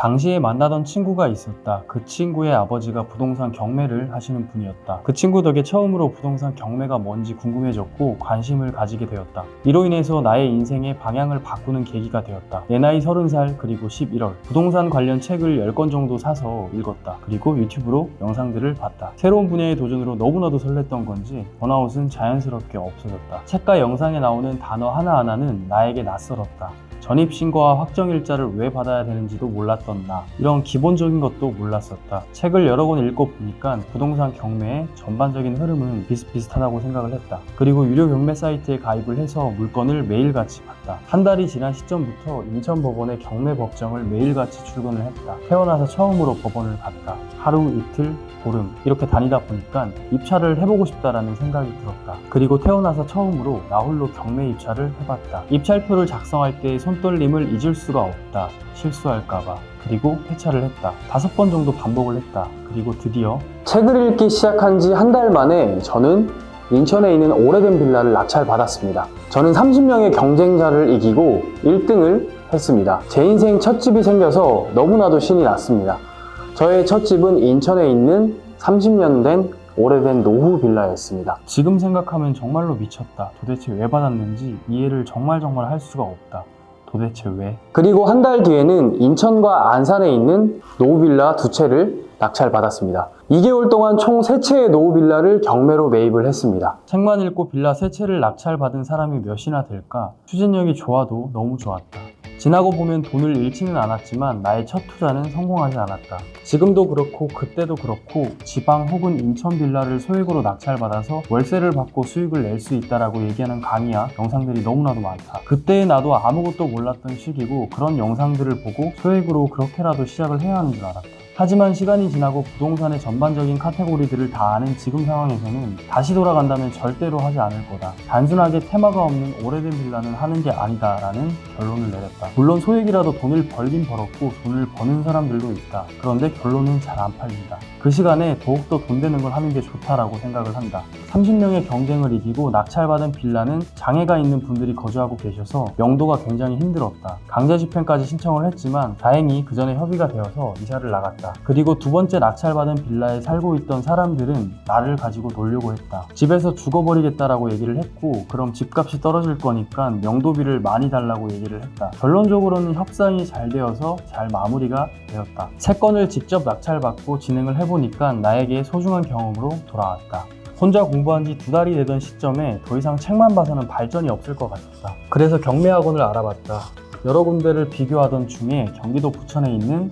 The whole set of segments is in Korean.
당시에 만나던 친구가 있었다. 그 친구의 아버지가 부동산 경매를 하시는 분이었다. 그 친구 덕에 처음으로 부동산 경매가 뭔지 궁금해졌고 관심을 가지게 되었다. 이로 인해서 나의 인생의 방향을 바꾸는 계기가 되었다. 내 나이 30살 그리고 11월 부동산 관련 책을 10권 정도 사서 읽었다. 그리고 유튜브로 영상들을 봤다. 새로운 분야의 도전으로 너무나도 설렜던 건지 번아웃은 자연스럽게 없어졌다. 책과 영상에 나오는 단어 하나하나는 나에게 낯설었다. 전입신고와 확정일자를 왜 받아야 되는지도 몰랐던 나. 이런 기본적인 것도 몰랐었다. 책을 여러 권 읽고 보니까 부동산 경매의 전반적인 흐름은 비슷비슷하다고 생각을 했다. 그리고 유료 경매 사이트에 가입을 해서 물건을 매일같이 봤다. 한 달이 지난 시점부터 인천법원의 경매 법정을 매일같이 출근을 했다. 태어나서 처음으로 법원을 갔다. 하루, 이틀, 보름 이렇게 다니다 보니까 입찰을 해보고 싶다라는 생각이 들었다. 그리고 태어나서 처음으로 나 홀로 경매 입찰을 해봤다. 입찰표를 작성할 때의 손 떨림을 잊을 수가 없다. 실수할까봐. 그리고 회차를 했다. 다섯 번 정도 반복을 했다. 그리고 드디어 책을 읽기 시작한 지 한 달 만에 저는 인천에 있는 오래된 빌라를 낙찰받았습니다. 저는 30명의 경쟁자를 이기고 1등을 했습니다. 제 인생 첫 집이 생겨서 너무나도 신이 났습니다. 저의 첫 집은 인천에 있는 30년 된 오래된 노후 빌라였습니다. 지금 생각하면 정말로 미쳤다. 도대체 왜 받았는지 이해를 정말 정말 할 수가 없다. 도대체 왜? 그리고 한 달 뒤에는 인천과 안산에 있는 노후빌라 두 채를 낙찰받았습니다. 2개월 동안 총 3채의 노후빌라를 경매로 매입을 했습니다. 책만 읽고 빌라 세 채를 낙찰받은 사람이 몇이나 될까? 추진력이 좋아도 너무 좋았다. 지나고 보면 돈을 잃지는 않았지만 나의 첫 투자는 성공하지 않았다. 지금도 그렇고 그때도 그렇고 지방 혹은 인천 빌라를 소액으로 낙찰받아서 월세를 받고 수익을 낼 수 있다라고 얘기하는 강의야 영상들이 너무나도 많다. 그때의 나도 아무것도 몰랐던 시기고 그런 영상들을 보고 소액으로 그렇게라도 시작을 해야 하는 줄 알았다. 하지만 시간이 지나고 부동산의 전반적인 카테고리들을 다 아는 지금 상황에서는 다시 돌아간다면 절대로 하지 않을 거다. 단순하게 테마가 없는 오래된 빌라는 하는 게 아니다 라는 결론을 내렸다. 물론 소액이라도 돈을 벌긴 벌었고 돈을 버는 사람들도 있다. 그런데 결론은 잘 안 팔린다. 그 시간에 더욱더 돈 되는 걸 하는 게 좋다라고 생각을 한다. 30명의 경쟁을 이기고 낙찰받은 빌라는 장애가 있는 분들이 거주하고 계셔서 명도가 굉장히 힘들었다. 강제 집행까지 신청을 했지만 다행히 그 전에 협의가 되어서 이사를 나갔다. 그리고 두 번째 낙찰받은 빌라에 살고 있던 사람들은 나를 가지고 놀려고 했다. 집에서 죽어버리겠다라고 얘기를 했고 그럼 집값이 떨어질 거니까 명도비를 많이 달라고 얘기를 했다. 결론적으로는 협상이 잘 되어서 잘 마무리가 되었다. 세 건을 직접 낙찰받고 진행을 해보니까 나에게 소중한 경험으로 돌아왔다. 혼자 공부한 지 두 달이 되던 시점에 더 이상 책만 봐서는 발전이 없을 것 같았다. 그래서 경매학원을 알아봤다. 여러 군데를 비교하던 중에 경기도 부천에 있는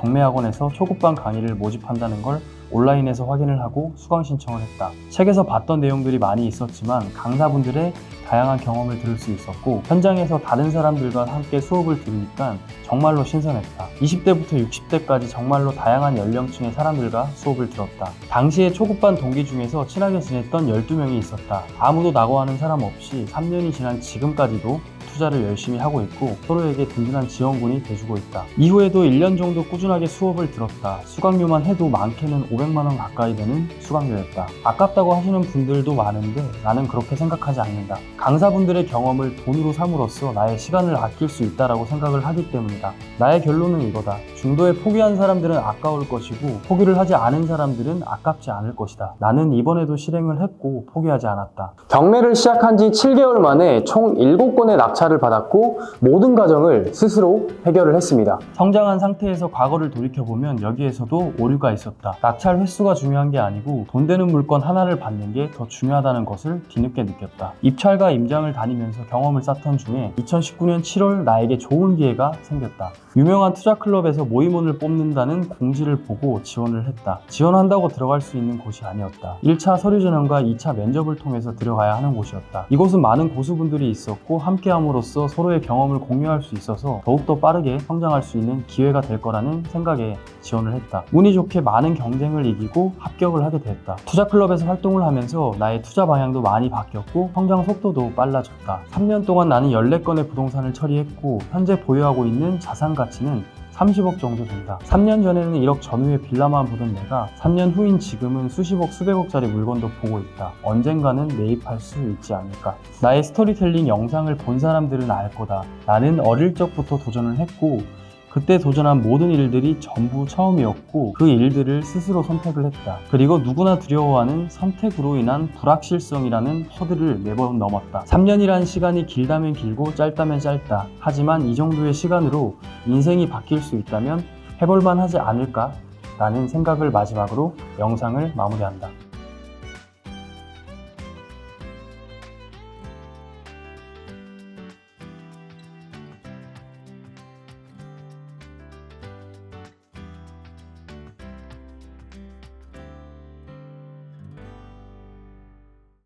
경매학원에서 초급반 강의를 모집한다는 걸 온라인에서 확인을 하고 수강 신청을 했다. 책에서 봤던 내용들이 많이 있었지만 강사분들의 다양한 경험을 들을 수 있었고 현장에서 다른 사람들과 함께 수업을 들으니까 정말로 신선했다. 20대부터 60대까지 정말로 다양한 연령층의 사람들과 수업을 들었다. 당시에 초급반 동기 중에서 친하게 지냈던 12명이 있었다. 아무도 낙오하는 사람 없이 3년이 지난 지금까지도 투자를 열심히 하고 있고 서로에게 든든한 지원군이 돼주고 있다. 이후에도 1년 정도 꾸준하게 수업을 들었다. 수강료만 해도 많게는 500만 원 가까이 되는 수강료였다. 아깝다고 하시는 분들도 많은데 나는 그렇게 생각하지 않는다. 강사분들의 경험을 돈으로 삼으로써 나의 시간을 아낄 수 있다라고 생각을 하기 때문이다. 나의 결론은 이거다. 중도에 포기한 사람들은 아까울 것이고 포기를 하지 않은 사람들은 아깝지 않을 것이다. 나는 이번에도 실행을 했고 포기하지 않았다. 경매를 시작한 지 7개월 만에 총 7건의 낙찰 을 받았고 모든 과정을 스스로 해결을 했습니다. 성장한 상태에서 과거를 돌이켜보면 여기에서도 오류가 있었다. 낙찰 횟수가 중요한 게 아니고 돈 되는 물건 하나를 받는 게 더 중요하다는 것을 뒤늦게 느꼈다. 입찰과 임장을 다니면서 경험을 쌓던 중에 2019년 7월 나에게 좋은 기회가 생겼다. 유명한 투자 클럽에서 모임원을 뽑는다는 공지를 보고 지원을 했다. 지원한다고 들어갈 수 있는 곳이 아니었다. 1차 서류 전형과 2차 면접을 통해서 들어가야 하는 곳이었다. 이곳은 많은 고수분들이 있었고 함께함으로 써 서로의 경험을 공유할 수 있어서 더욱더 빠르게 성장할 수 있는 기회가 될 거라는 생각에 지원을 했다. 운이 좋게 많은 경쟁을 이기고 합격을 하게 됐다. 투자 클럽에서 활동을 하면서 나의 투자 방향도 많이 바뀌었고 성장 속도도 빨라졌다. 3년 동안 나는 14건의 부동산을 처리했고 현재 보유하고 있는 자산 가치는 30억 정도 된다. 3년 전에는 1억 전후의 빌라만 보던 내가 3년 후인 지금은 수십억, 수백억짜리 물건도 보고 있다. 언젠가는 매입할 수 있지 않을까. 나의 스토리텔링 영상을 본 사람들은 알 거다. 나는 어릴 적부터 도전을 했고 그때 도전한 모든 일들이 전부 처음이었고 그 일들을 스스로 선택을 했다. 그리고 누구나 두려워하는 선택으로 인한 불확실성이라는 허들을 매번 넘었다. 3년이란 시간이 길다면 길고 짧다면 짧다. 하지만 이 정도의 시간으로 인생이 바뀔 수 있다면 해볼만 하지 않을까? 라는 생각을 마지막으로 영상을 마무리한다.